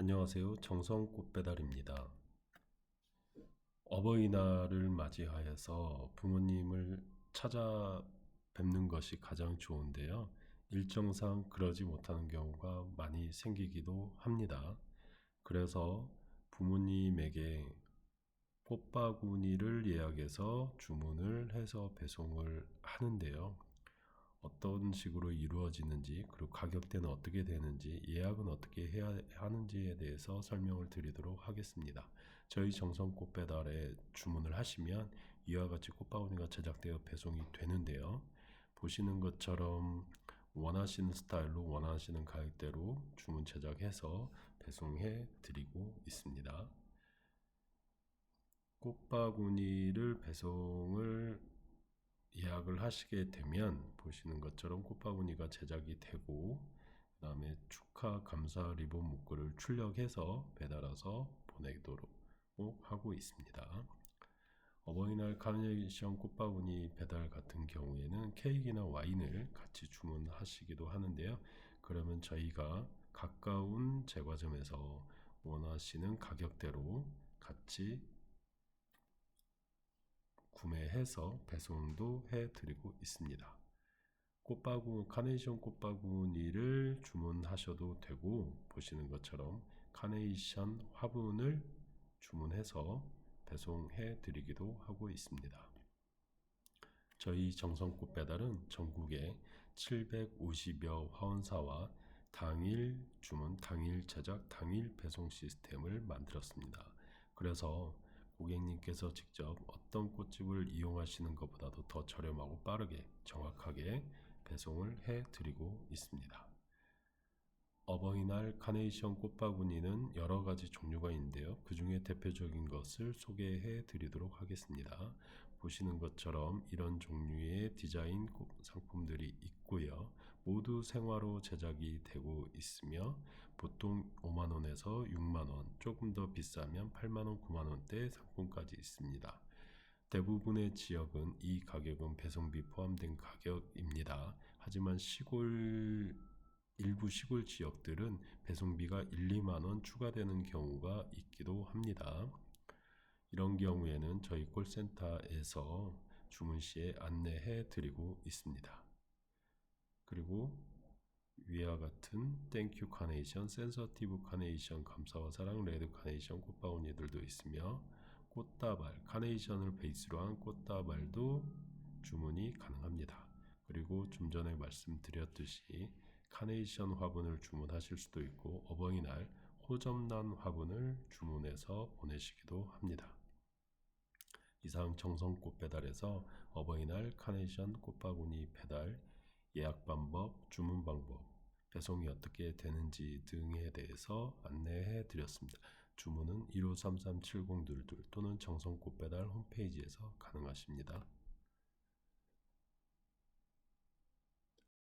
안녕하세요. 정성 꽃배달입니다. 어버이날을 맞이하여서 부모님을 찾아뵙는 것이 가장 좋은데요. 일정상 그러지 못하는 경우가 많이 생기기도 합니다. 그래서 부모님에게 꽃바구니를 예약해서 주문을 해서 배송을 하는데요. 어떤 식으로 이루어지는지 그리고 가격대는 어떻게 되는지 예약은 어떻게 해야 하는지에 대해서 설명을 드리도록 하겠습니다. 저희 정성 꽃배달에 주문을 하시면 이와 같이 꽃바구니가 제작되어 배송이 되는데요. 보시는 것처럼 원하시는 스타일로 원하시는 가격대로 주문 제작해서 배송해 드리고 있습니다. 꽃바구니를 배송을 예약을 하시게 되면 보시는 것처럼 꽃바구니가 제작이 되고 그 다음에 축하 감사 리본 문구를 출력해서 배달해서 보내도록 하고 있습니다. 어버이날 카네이션 꽃바구니 배달 같은 경우에는 케이크나 와인을 같이 주문하시기도 하는데요. 그러면 저희가 가까운 제과점에서 원하시는 가격대로 같이 구매해서 배송도 해드리고 있습니다. 꽃바구 카네이션 꽃바구니를 주문하셔도 되고 보시는 것처럼 카네이션 화분을 주문해서 배송해 드리기도 하고 있습니다. 저희 정성꽃 배달은 전국에 750여 화원사와 당일 주문, 당일 제작, 당일 배송 시스템을 만들었습니다. 그래서 고객님께서 직접 어떤 꽃집을 이용하시는 것보다도 더 저렴하고 빠르게 정확하게 배송을 해 드리고 있습니다. 어버이날 카네이션 꽃바구니는 여러 가지 종류가 있는데요. 그 중에 대표적인 것을 소개해 드리도록 하겠습니다. 보시는 것처럼 이런 종류의 디자인 상품들이 있고요. 모두 생화로 제작이 되고 있으며 보통 5만원에서 6만원, 조금 더 비싸면 8만원, 9만원대 상품까지 있습니다. 대부분의 지역은 이 가격은 배송비 포함된 가격입니다. 하지만 시골 일부 시골 지역들은 배송비가 1, 2만 원 추가되는 경우가 있기도 합니다. 이런 경우에는 저희 콜센터에서 주문 시에 안내해 드리고 있습니다. 그리고 위와 같은 땡큐 카네이션, 센서티브 카네이션, 감사와 사랑, 레드 카네이션 꽃바구니들도 있으며 꽃다발, 카네이션을 베이스로 한 꽃다발도 주문이 가능합니다. 그리고 좀 전에 말씀드렸듯이 카네이션 화분을 주문하실 수도 있고 어버이날 호접란 화분을 주문해서 보내시기도 합니다. 이상 정성꽃 배달에서 어버이날 카네이션 꽃바구니 배달 예약 방법, 주문 방법, 배송이 어떻게 되는지 등에 대해서 안내해 드렸습니다. 주문은 1533-7022 또는 정성꽃 배달 홈페이지에서 가능하십니다.